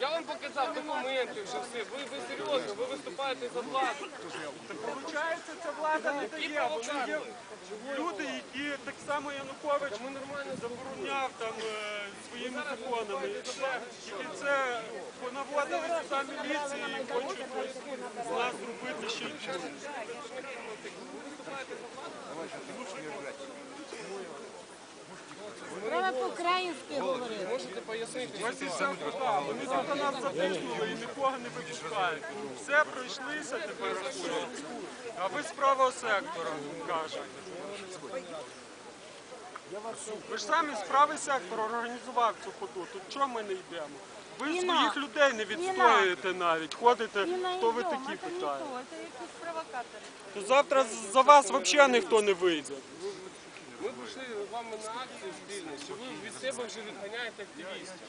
Я вам показав документи вже все. Ви, ви серйозно, ви виступаєте за владу. Получається, ця влада не дає. Вони є люди, які так само Янукович забороняв там е, своїми законами. І все. Тільки це понаводили сюди міліції і хочуть з нас зробити ще й чого. Ви виступаєте за Треба по-українськи говорити. можете пояснити. Ось і вся вода. Вони тут нас затиснули і нікого не випускають. Все пройшлися тепер. А ви з правого сектора кажете. Ви ж самі з правий сектор організував цю ходу. Тут чого ми не йдемо? Ви Іна. своїх людей не відстоюєте навіть. Ходите, І на хто ви такі провокатори. То завтра за вас взагалі ніхто не вийде. Ми прийшли з вами на акцію спільну, що ви від себе вже відганяєте активістів.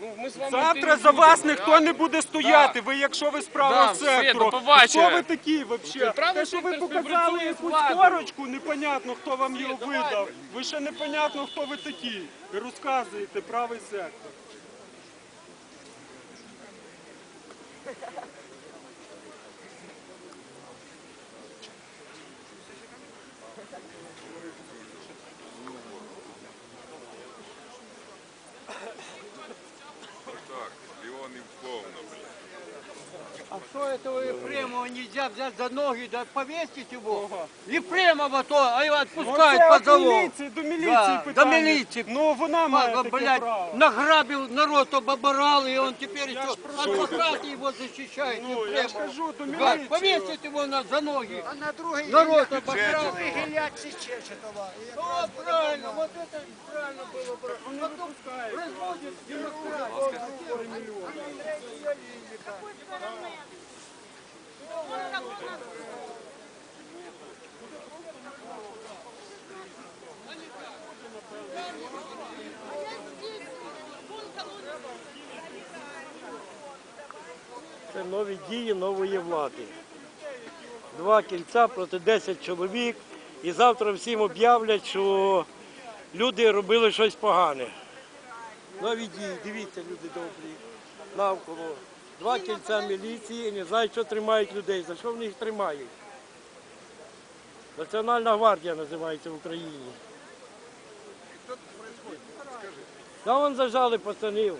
Ну, ми з вами Завтра за вас ніхто не буде стояти. Ви якщо ви з Да, правого все, сектору, до побачення. хто ви такі взагалі? Правий Те, що ви сектор показали співпрацює з якусь владою. корочку, непонятно, хто вам його видав. Ви ще непонятно, хто ви такі. І розказуєте правий сектор. Так, Леон им повно, блядь. А что этого Ефремова нельзя взять за ноги, да повесить его? Ефремова то, а его отпускают по от міліції, до міліції Да, питання. до міліції. Ну вона має таке Блядь, право. награбил народ, обобрал, и он теперь Я еще ж адвокаты его защищают. Ну, я ж Ефремова. кажу, до Да, міліції. повесить его на, за ноги. А на другий Народ гілля- обобрал. другий гілляці Чечетова. І О, правильно, вот это правильно было бы. Потом разводят демократию. Це нові дії нової влади. Два кільця проти 10 чоловік. І завтра всім об'являть, що люди робили щось погане. Нові дії, дивіться, люди добрі, навколо. Два кільця міліції не знають, що тримають людей. За що вони їх тримають? Національна гвардія називається в Україні. Та вон зажали пацанів.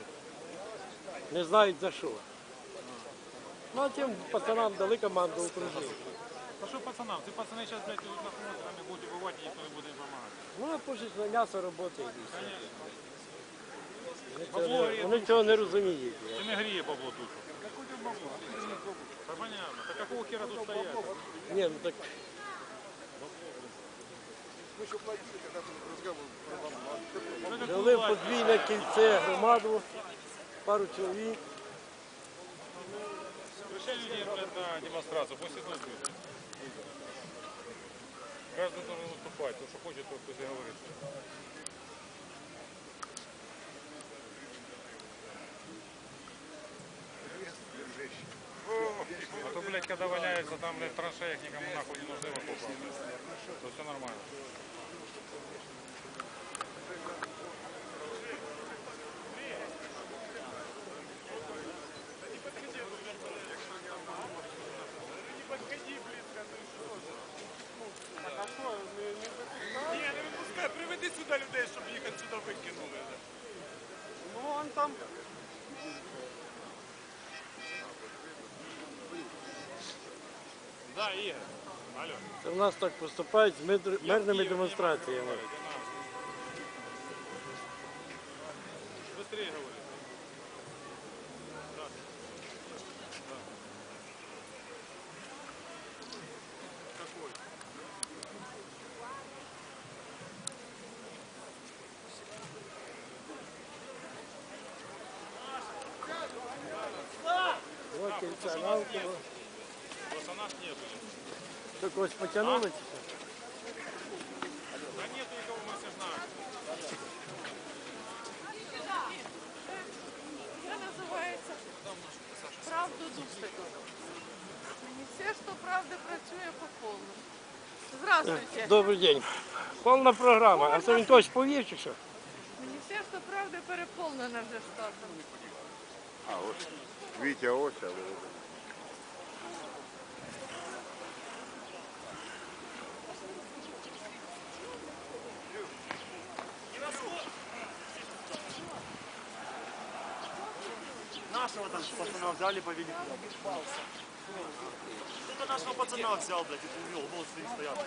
Не знають за що. Ну, а тим пацанам дали команду окружити. А що пацанам? Ці пацани зараз, блядь, на хвостами будуть убивати, і ніхто не буде їм допомагати. Ну, пишуть на м'ясо роботи йдуть. Вони цього Бабло не- є. Вони цього не розуміють. Це не гріє бабло тут. Та понятно. Та какого хера тут стоять? Ні, ну так це дали тут подвійне кільце громаду, пару чоловік. Пришли людей, блядь, на демонстрацию, пусть идут, блядь. Каждый должен выступать, то, что хочет, то пусть и говорит. А то, блядь, когда валяются там, блядь, в траншеях, никому нахуй не нужны вокруг. Ні, не випускай, приведи сюди людей, щоб їх сюди викинули. Ну, он там. Да, Ігор. Алло. Це в нас так поступають з мирними демонстраціями. Два кільця навколо. Пацанах нету. Що когось потягнули? чи що? Да нету никого, мы все знаем. Я називається Правду Дустика. Міністерство правди працює по повному. Здравствуйте. Добрий день. Повна програма. А це він когось повів чи що? Міністерство правди переповнене вже штатом. ось. Вітя ось, а ви. Нашего там пацана взяли, повели. Кто-то нашего пацана взял, блядь, и увел. Стоит, стоят.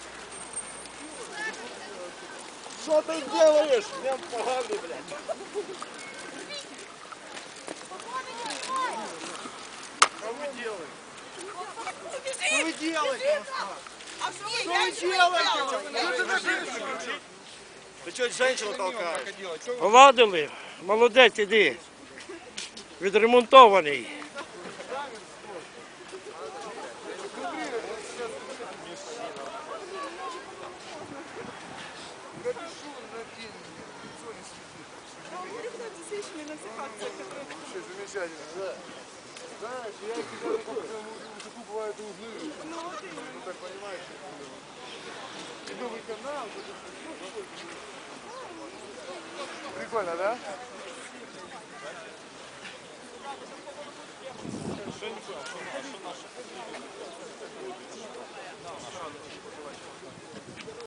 Что ты делаешь? Мент поганый, блядь. Что вы делаете? Что вы делаете? Ты что, женщину толкаешь? Гладили? Молодець, іди. Відремонтований. насыщенный на всех акциях, которые... Вообще замечательно, да. Знаешь, я тебя мужику бывает и узнаю. Ну вот и... Ну так понимаешь. И новый канал. Прикольно, да? Что наши?